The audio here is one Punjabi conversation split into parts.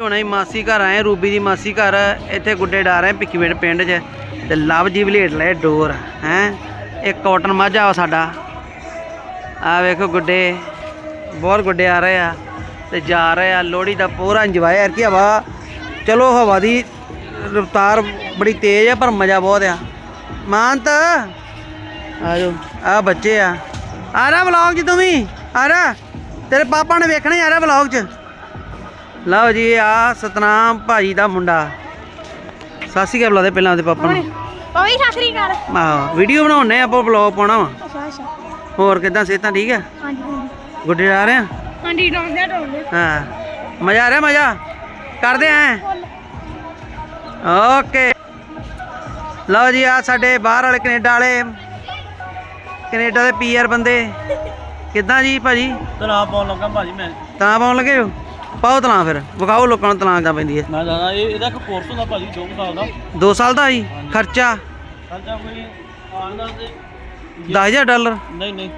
ਹੁਣ ਅਸੀਂ ਮਾਸੀ ਘਰ ਆਏ, ਰੂਬੀ ਦੀ ਮਾਸੀ ਘਰ, ਇੱਥੇ ਗੁੱਡੇ ਡਾਰ ਰਹੇ ਭਿੱਖੀਵਿੰਡ ਪਿੰਡ 'ਚ ਤੇ ਲਵ ਜੀ ਵਲੇਟ ਲਏ ਡੋਰ, ਹੈ? ਇਹ ਕਾਟਨ ਮਾਝਾ ਸਾਡਾ। ਆ ਵੇਖੋ ਗੁੱਡੇ, ਬਹੁਤ ਗੁੱਡੇ ਆ ਰਹੇ ਆ ਤੇ ਜਾ ਰਹੇ ਆ, ਲੋਹੜੀ ਦਾ ਪੂਰਾ ਇੰਜੋਏ ਯਾਰ ਕੀ ਹਵਾ ਚਲੋ ਹਵਾ ਦੀ ਰਫਤਾਰ ਬੜੀ ਤੇਜ਼ ਆ, ਪਰ ਮਜ਼ਾ ਬਹੁਤ ਆ। ਮਾਨਤ, ਆ ਜਾਓ, ਆ ਬੱਚੇ ਆ। ਆ ਰਿਹਾ ਵਲੌਗ 'ਚ ਤੂੰ ਵੀ ਆ ਰਿਹਾ ਤੇਰੇ ਪਾਪਾ ਨੇ ਵੇਖਣਾ ਹੀ ਆ ਵਲੌਗ 'ਚ। ਲਓ ਜੀ ਆ ਸਤਨਾਮ ਭਾਜੀ ਦਾ ਮੁੰਡਾ। ਸਾਸੀ ਕਾ ਬੁਲਾਦੇ ਪਹਿਲਾਂ ਉਹਦੇ ਪਾਪਾ ਨੂੰ। ਉਹ ਵੀ ਸਤਿ ਸ੍ਰੀ ਅਕਾਲ। ਆਹ ਵੀਡੀਓ ਬਣਾਉਣੇ ਆਪਾਂ ਵਲੌਗ ਪਾਉਣਾ ਵਾ। ਅੱਛਾ ਅੱਛਾ। ਹੋਰ ਕਿਦਾਂ ਸਿਹਤਾਂ ਠੀਕ ਆ? ਹਾਂਜੀ ਹਾਂਜੀ। ਗੁੱਡੇ ਆ ਰਹੇ ਆ? ਹਾਂਜੀ ਡਾਉਂਦੇ ਡਾਉਂਦੇ ਹਾਂ ਮਜ਼ਾ ਆ ਰਿਹਾ ਮਜ਼ਾ? ਕਰਦੇ ਆਂ? ਓਕੇ। ਲਓ ਜੀ ਆ ਸਾਡੇ ਬਾਹਰ ਵਾਲੇ ਕੈਨੇਡਾ ਵਾਲੇ। ਕੈਨੇਡਾ ਦੇ ਪੀਆਰ ਬੰਦੇ। ਕਿੱਦਾਂ ਜੀ ਭਾਜੀ? ਤਲਾਬ ਪਾਉਣ ਲੱਗਾ ਭਾਜੀ ਮੈਂ। ਤਾਂ ਪਾਉਣ ਲੱਗੇ ਹੋ? ਪਾਓ ਤਲਾਂ ਫਿਰ ਵਿਖਾਓ ਲੋਕਾਂ ਨੂੰ ਤਲਾਂ ਦਾ ਪੈਂਦੀ ਹੈ। ਮੈਂ ਜਾਣਾ ਇਹ ਇਹਦਾ ਇੱਕ ਕੋਰਸ ਹੁੰਦਾ ਭਾਜੀ 2 ਸਾਲ ਦਾ। 2 ਸਾਲ ਦਾ ਜੀ? ਖਰਚਾ? ਖਰਚਾ ਕੋਈ ਆਉਂਦਾ ਤੇ 10000 ਡਾਲਰ? ਨਹੀਂ ਨਹੀਂ।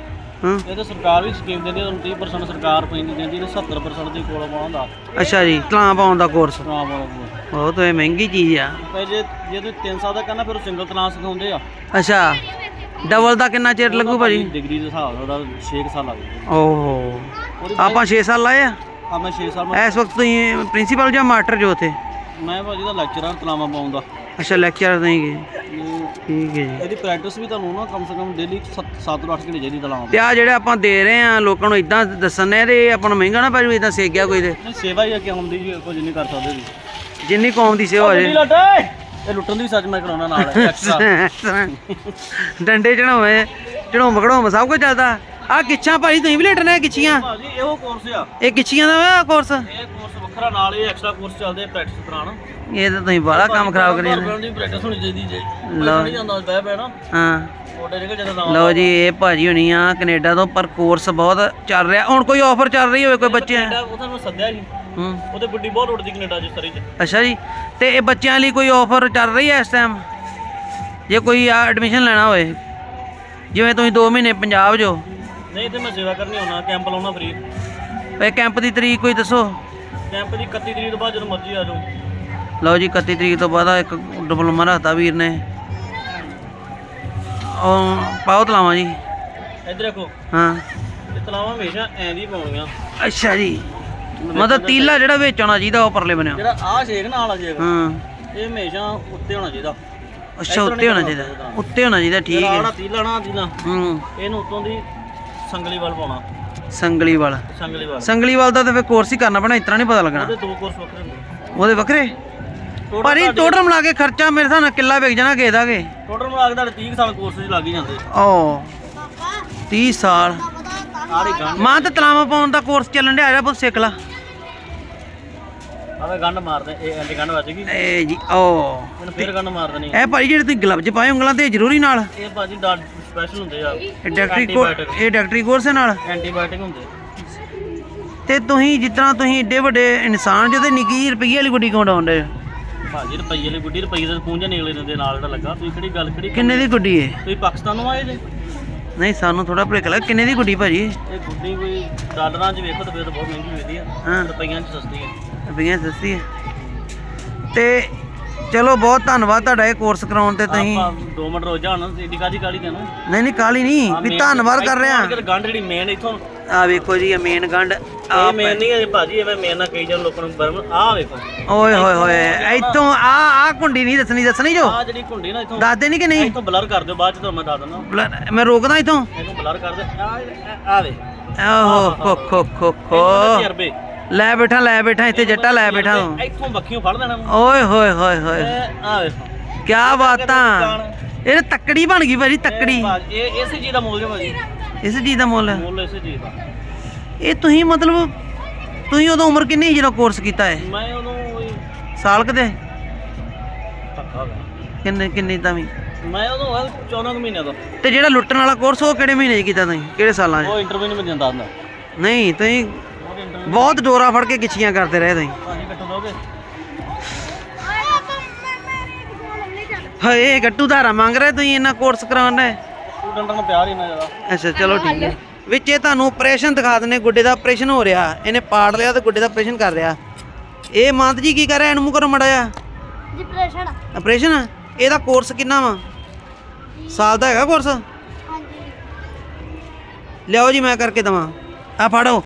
ਹਾਂ। ਇਹ ਤਾਂ ਸਰਕਾਰ ਵੀ ਸਕੀਮ ਦਿੰਦੀ ਹੈ ਤੁਹਾਨੂੰ 30% ਸਰਕਾਰ ਪੈਂਦੀ ਦਿੰਦੀ ਤੇ 70% ਦੀ ਕੋਲ ਪਾਉਂਦਾ ਅੱਛਾ ਜੀ ਤਲਾਂ ਪਾਉਣ ਦਾ ਕੋਰਸ ਵਾਲਾ ਕੋਰਸ ਉਹ ਤਾਂ ਇਹ ਮਹਿੰਗੀ ਚੀਜ਼ ਆ। ਤੇ ਜੇ ਜੇ ਤੁਸੀਂ 3 ਸਾਲ ਦਾ ਕਰਨਾ ਫਿਰ ਸਿੰਗਲ ਤਲਾਕ ਸਿਖਾਉਂਦੇ ਆ। ਅੱਛਾ। ਡਬਲ ਦਾ ਕਿੰਨਾ ਚਿਰ ਲੱਗੂ ਭਾਜੀ ਡਿਗਰੀ ਦੇ ਹਿਸਾਬ ਨਾਲ ਉਹਦਾ 6 ਸਾਲ ਲੱਗ ਜਾਂਦੇ ਓਹੋ। ਆਪਾਂ 6 ਸਾਲ ਲਾਏ ਆ? ਆ ਮੈਂ 6 ਸਾਲ ਇਸ ਵਕਤ ਤੁਸੀਂ ਪ੍ਰਿੰਸੀਪਲ ਜਾਂ ਮਾਸਟਰ ਜੋ ਉੱਥੇ? ਮੈਂ ਭਾਜੀ ਦਾ ਲੈਕਚਰਰ ਤਲਾਵਾ ਪਾਉਂਦਾ ਅੱਛਾ ਲੈਕਚਰ ਨਹੀਂ ਗਏ। ਠੀਕ ਹੈ ਜੀ। ਇਹਦੀ ਪ੍ਰੈਕਟਿਸ ਵੀ ਤੁਹਾਨੂੰ ਨਾ ਕਮ ਸੇ ਕਮ ਡੇਲੀ 7 ਤੋਂ 8 ਘੰਟੇ ਚਾਹੀਦੀ ਤਲਾਵਾ ਤੇ ਆ ਜਿਹੜੇ ਆਪਾਂ ਦੇ ਰਹੇ ਆ ਲੋਕਾਂ ਨੂੰ ਇਦਾਂ ਦੱਸਣ ਨੇ ਤੇ ਇਹ ਆਪਾਂ ਨੂੰ ਮਹਿੰਗਾ ਨਾ ਪੈ ਜੂ ਇਦਾਂ ਸੇਕ ਗਿਆ ਕੋਈ ਤੇ। ਸੇਵਾ ਹੀ ਅੱਗੇ ਹੁੰਦੀ ਜੀ ਕੁਝ ਨਹੀਂ ਕਰ ਸਕਦੇ ਜੀ ਜਿੰਨੀ ਕੌਮ ਦੀ ਸੇਵਾ ਹੋ ਜੇ। ਇਹ ਲੁੱਟਣ ਦੀ ਸੱਚ ਮੈਂ ਕਰਾਉਣਾ ਨਾਲ ਐਕਸਟਰਾ ਡੰਡੇ ਚੜਾਵੇ ਚੜਾਉਂ ਘੜਾਉਂ ਸਭ ਕੁਝ ਚੱਲਦਾ। ਆ ਗਿੱਛਾਂ ਭਾਈ ਤੁਸੀਂ ਵੀ ਲੇਟਣਾ ਗਿੱਛੀਆਂ? ਭਾਜੀ ਇਹੋ ਕੋਰਸ ਆ। ਇਹ ਗਿੱਛੀਆਂ ਦਾ ਵਾ ਕੋਰਸ ਇਹ ਕੋਰਸ ਵੱਖਰਾ ਨਾਲ ਇਹ ਐਕਸਟਰਾ ਕੋਰਸ ਚੱਲਦੇ ਆ ਪ੍ਰੈਕਟਿਸ ਦੌਰਾਨ ਇਹ ਤਾਂ ਤੁਸੀਂ ਬਾਹਲਾ ਕੰਮ ਖਰਾਬ ਕਰੀ ਜਾਂਦੇ ਦੀ ਪ੍ਰੈਕਟਿਸ ਹੋਣੀ ਚਾਹੀਦੀ ਜੇ। ਲਓ। ਨਹੀਂ ਜਾਂਦਾ ਬਹਿ ਬਹਿ ਨਾ ਹਾਂ। ਲਓ ਜੀ ਇਹ ਭਾਜੀ ਹੋਣੀ ਆ ਕੈਨੇਡਾ ਤੋਂ ਪਰ ਕੋਰਸ ਬਹੁਤ ਚੱਲ ਰਿਹਾ। ਹੁਣ ਕੋਈ ਆਫਰ ਚੱਲ ਰਹੀ ਹੋਵੇ ਕੋਈ ਬੱਚੇ ਕੈਨੇਡਾ ਉਹ ਤੁਹਾਨੂੰ ਸੱਦਿਆ ਸੀ ਹੂੰ। ਉਹਦੇ ਗੁੱਡੀ ਬਹੁਤ ਉੱਡਦੀ ਕੈਨੇਡਾ ਜਿਸ ਤਰੀ ਚ ਅੱਛਾ ਜੀ। ਤੇ ਇਹ ਬੱਚਿਆਂ ਲਈ ਕੋਈ ਆਫਰ ਚੱਲ ਰਹੀ ਹੈ ਇਸ ਟਾਈਮ ਜੇ ਕੋਈ ਐਡਮਿਸ਼ਨ ਲੈਣਾ ਹੋਵੇ ਜਿਵੇਂ ਤੁਸੀਂ 2 ਮਹੀਨੇ ਪੰਜਾਬ ਜੋ ਨਹੀਂ ਤੇ ਮੈਂ ਸੇਵਾ ਕਰਨੀ ਹੋਣਾ ਕੈਂਪ ਲਾਉਣਾ ਫ੍ਰੀ ਇਹ ਕੈਂਪ ਦੀ ਤਰੀਕ ਕੋਈ ਦੱਸੋ? ਕੈਂਪ ਦੀ 31 ਤਰੀਕ ਤੋਂ ਬਾਅਦ ਜਦੋਂ ਮਰਜ਼ੀ ਆ ਜਾਓ। ਲਓ ਜੀ 31 ਤਰੀਕ ਤੋਂ ਬਾਅਦ ਆ ਇੱਕ ਡਿਪਲੋਮਾ ਰੱਖਤਾ ਵੀਰ ਨੇ। ਉਹ ਪਾਓ ਤਲਾਵਾਂ ਜੀ। ਇੱਧਰ ਦੇਖੋ ਹਾਂ। ਇਹ ਤਲਾਵਾਂ ਹਮੇਸ਼ਾ ਐਂ ਦੀ ਪਾਉਣੀਆਂ। ਅੱਛਾ ਜੀ। ਮਤਲਬ ਤੀਲਾ ਜਿਹੜਾ ਵਿੱਚ ਆਉਣਾ ਚਾਹੀਦਾ ਉਹ ਪਰਲੇ ਬਣਿਆ ਜਿਹੜਾ ਆਹ ਛੇਕ ਨਾਲ ਆ ਜਾਏਗਾ ਹਾਂ। ਇਹ ਹਮੇਸ਼ਾ ਉੱਤੇ ਹੋਣਾ ਚਾਹੀਦਾ। ਅੱਛਾ ਉੱਤੇ ਹੋਣਾ ਚਾਹੀਦਾ। ਉੱਤੇ ਹੋਣਾ ਚਾਹੀਦਾ ਠੀਕ ਜਿਹੜਾ ਹੈ। ਆੜਾ ਤੀਲਾ ਨਾ ਤੀਲਾ। ਹੂੰ। ਇਹਨੂੰ ਉੱਤੋਂ ਦੀ ਸੰਗਲੀ ਵੱਲ ਪਾਉਣਾ ਸੰਗਲੀ ਵਾਲਾ ਸੰਗਲੀ ਵੱਲ ਸੰਗਲੀ ਵਾਲ ਦਾ ਤਾਂ ਫਿਰ ਕੋਰਸ ਹੀ ਕਰਨਾ ਪੈਣਾ ਇਤਨਾ ਨਹੀਂ ਪਤਾ ਲੱਗਣਾ। ਉਹਦੇ ਦੋ ਕੋਰਸ ਵੱਖਰੇ ਹੁੰਦੇ। ਉਹਦੇ ਵੱਖਰੇ? ਟੋਟਲ ਮਿਲਾ ਕੇ ਖਰਚਾ ਮੇਰੇ ਹਿਸਾਬ ਨਾਲ ਕਿੱਲਾ ਵਿਕ ਜਾਣਾ ਕਿਸੇ ਦਾ ਕੇ ਟੋਟਲ ਮਿਲਾ ਕੇ ਤੁਹਾਡੇ 30 ਸਾਲ ਕੋਰਸ 'ਚ ਲੱਗ ਹੀ ਜਾਂਦੇ। ਓ 30 ਸਾਲ। ਆੜੀ ਮਾਂ ਤੇ ਤਲਾਵਾ ਪਾਉਣ ਦਾ ਕੋਰਸ ਚੱਲਣ ਡਿਆ ਜਾ ਬਹੁਤ ਸਿੱਖ ਲਾ। ਆਵੇ ਗੰਢ ਮਾਰਦੇ ਇਹ ਐਂਟੀ ਗੰਢ ਵੱਜ ਗਈ। ਏ ਜੀ ਓ। ਇਹਨੂੰ ਫੇਰ ਗੰਢ ਮਾਰ ਦੇਣੀ। ਇਹ ਭਾਈ ਜਿਹੜੇ ਤੁਸੀਂ ਗਲਵਜ ਪਾਏ ਉਂਗਲਾਂ ਤੇ ਜ਼ਰੂਰੀ ਨਾਲ? ਇਹ ਭਾਜੀ ਸਪੈਸ਼ਲ ਹੁੰਦੇ ਆ। ਇਹ ਡਾਕਟਰੀ ਕੋਰਸ ਇਹ ਡਾਕਟਰੀ ਕੋਰਸ ਹੈ ਨਾਲ? ਐਂਟੀਬਾਇਓਟਿਕ ਹੁੰਦੇ। ਤੇ ਤੁਸੀਂ ਤਰ੍ਹਾਂ ਤੁਸੀਂ ਏਡੇ ਵੱਡੇ ਇਨਸਾਨ ਜਿਹਦੇ ਨਿੱਕੀ ਰੁਪਈਏ ਵਾਲੀ ਗੁੱਡੀ ਕਿਉਂ ਡਾਉਂਦੇ ਭਾਜੀ ਰੁਪਈਏ ਵਾਲੀ ਗੁੱਡੀ ਰੁਪਈਏ ਦੇ ਪੂੰਝੇ ਨਿਕਲੇ ਦਿੰਦੇ ਨਾਲ ਜਿਹੜਾ ਲੱਗਾ। ਤੁਸੀਂ ਕਿਹੜੀ ਗੱਲ ਕਿਹੜੀ ਕਿੰਨੇ ਦੀ ਗੁੱਡੀ ਹੈ ਤੁਸੀਂ ਪਾਕਿਸਤਾਨੋਂ ਆਏ ਜੇ? ਨਹੀਂ ਸਾਨੂੰ ਥੋੜਾ ਭੁਲੇਖਾ ਲੱਗਾ। ਕਿੰਨੇ ਦੀ ਗੁੱਡੀ ਭਾਜੀ? ਇਹ ਗੁੱਡੀ ਕੋਈ ਡਾਲਰਾਂ 'ਚ ਵੇਖੋ ਤਾਂ ਫਿਰ ਤਾਂ ਬਹੁਤ ਮਹਿੰਗੀ ਮਿਲਦੀ ਆ। ਹਾਂ। ਰੁਪਈਆਂ 'ਚ ਸਸਤੀ ਹੈ ਰੁਪਈਆ ਸਸਤੀ ਹੈ ਤੇ ਚਲੋ ਬਹੁਤ ਧੰਨਵਾਦ ਤੁਹਾਡਾ ਇਹ ਕੋਰਸ ਕਰਾਉਣ ਤੇ ਤੁਸੀਂ। ਆਪਾਂ 2 ਮਿੰਟ ਰੋਜ਼ ਜਾਣਾ ਏਡੀ ਕਾਦੀ ਕਾਲੀ ਤੈਨੂੰ ਨਹੀਂ ਨਹੀਂ ਕਾਲੀ ਨਹੀਂ। ਵੀ ਧੰਨਵਾਦ ਕਰ ਰਿਹਾ। ਗੰਢ ਜਿਹੜੀ ਮੇਨ ਇੱਥੋਂ। ਆ ਵੇਖੋ ਜੀ ਇਹ ਮੇਨ ਗੰਢ। ਇਹ ਮੇਨ ਨਹੀਂ ਹੈ ਭਾਜੀ ਐਵੇਂ ਮੇਨ ਨਾ ਕਈ ਜਨ ਲੋਕਾਂ ਨੂੰ ਬਰਮ ਆਹ ਵੇਖੋ। ਓਏ ਹੋਏ ਹੋਏ। ਇੱਥੋਂ ਆ ਆ ਕੁੰਡੀ ਨਹੀਂ ਦੱਸਣੀ ਦੱਸਣੀ ਜੋ। ਆਹ ਜਿਹੜੀ ਕੁੰਡੀ ਨਾ ਇੱਥੋਂ ਦੱਸਦੇ ਨਹੀਂ ਕਿ ਨਹੀਂ? ਇੱਥੋਂ ਬਲਰ ਕਰ ਦਿਓ ਬਾਅਦ ਚ ਤੁਹਾਨੂੰ ਮੈਂ ਦੱਸ ਦਿੰਦਾ। ਮੈਂ ਰੋਕਦਾ ਇੱਥੋਂ। ਇਹਨੂੰ ਬਲਰ ਕਰ ਦੇ ਆਹ ਆਹ ਵੇ ਓਹੋ ਖੋ ਖੋ ਖੋ ਖੋ। ਲੈ ਬੈਠਾ ਲੈ ਬੈਠਾ ਇੱਥੇ ਜੱਟਾ ਲੈ ਬੈਠਾ। ਤੂੰ ਇੱਥੋਂ ਬੱਖੀਆਂ ਫੜ ਦੇਣਾ ਓਏ ਹੋਏ ਹੋਏ ਹੋਏ। ਇਹ ਆਹ ਵੇਖੋ। ਕੀ ਬਾਤਾਂ। ਇਹ ਤੱਕੜੀ ਬਣ ਗਈ ਭਾਜੀ ਤੱਕੜੀ। ਇਹ ਭਾਜੀ, ਇਹ ਇਸੇ ਚੀਜ਼ ਦਾ ਮੁੱਲ ਹੈ ਭਾਜੀ। ਇਸ ਚੀਜ਼ ਦਾ ਮੁੱਲ। ਹੈ ਮੁੱਲ ਇਸੇ ਚੀਜ਼ ਦਾ। ਇਹ ਤੁਸੀਂ ਮਤਲਬ ਤੁਸੀਂ ਉਦੋਂ ਉਮਰ ਕਿੰਨੀ ਸੀ ਜਦੋਂ ਕੋਰਸ ਕੀਤਾ ਹੈ ਮੈਂ ਉਹਨੂੰ ਉਹੀ ਸਾਲ ਕਦੇ ਧੱਕਾ ਗਿਆ ਕਿੰਨੇ ਕਿੰਨੀ ਤਾਂ ਵੀ? ਮੈਂ ਉਹਨੂੰ ਹੋਇਆ 14 ਕੁ ਮਹੀਨਿਆਂ ਦਾ ਤੇ ਜਿਹੜਾ ਲੁੱਟਣ ਵਾਲਾ ਕੋਰਸ ਉਹ ਕਿਹੜੇ ਮਹੀਨੇ 'ਚ ਕੀਤਾ ਤੁਸੀਂ? ਕਿਹੜੇ ਸਾਲਾਂ ਉਹ ਇੰਟਰਵਿਊ ਨਹੀਂ ਮੈਂ ਦਿੰਦਾ ਹੁੰਦਾ। ਨਹੀਂ ਤੁਸੀਂ ਉਹ ਬਹੁਤ ਡੋਰਾ ਫੜ ਕੇ ਗਿੱਛੀਆਂ ਕਰਦੇ ਰਹੇ ਤੁਸੀਂ। ਹਏ ਗੱਟੂ ਧਾਰਾ ਮੰਗ ਰਹੇ ਤੁਸੀਂ ਇਹਨਾਂ ਕੋਰਸ ਕਰਾਉਣ ਦਾ? ਸਟੂਡੈਂਟਾਂ ਨੂੰ ਪਿਆਰ ਹੀ ਨਾ ਜ਼ਿਆਦਾ। ਅੱਛਾ ਚਲੋ ਠੀਕ ਹੈ। ਵਿੱਚ ਇਹ ਤੁਹਾਨੂੰ ਆਪਰੇਸ਼ਨ ਦਿਖਾ ਦਿੰਨੇ ਗੁੱਡੇ ਦਾ ਆਪਰੇਸ਼ਨ ਹੋ ਰਿਹਾ। ਇਹਨੇ ਪਾੜ ਲਿਆ ਤੇ ਗੁੱਡੇ ਦਾ ਆਪਰੇਸ਼ਨ ਕਰ ਰਿਹਾ। ਇਹ ਮੰਤ ਜੀ ਕੀ ਕਰ ਰਿਹਾ? ਇਹਨੂੰ ਮੂੰਹ ਕਰੋ ਮੜਾ ਜਾ ਡਿਪਰੈਸ਼ਨ ਆਪਰੇਸ਼ਨ ਇਹਦਾ ਕੋਰਸ ਕਿੰਨਾ ਵਾ? ਸਾਲ ਦਾ ਹੈਗਾ ਕੋਰਸ ਹਾਂਜੀ। ਲਿਆਓ ਜੀ ਮੈਂ ਕਰਕੇ ਦਵਾਂ। ਆ ਫੜੋ।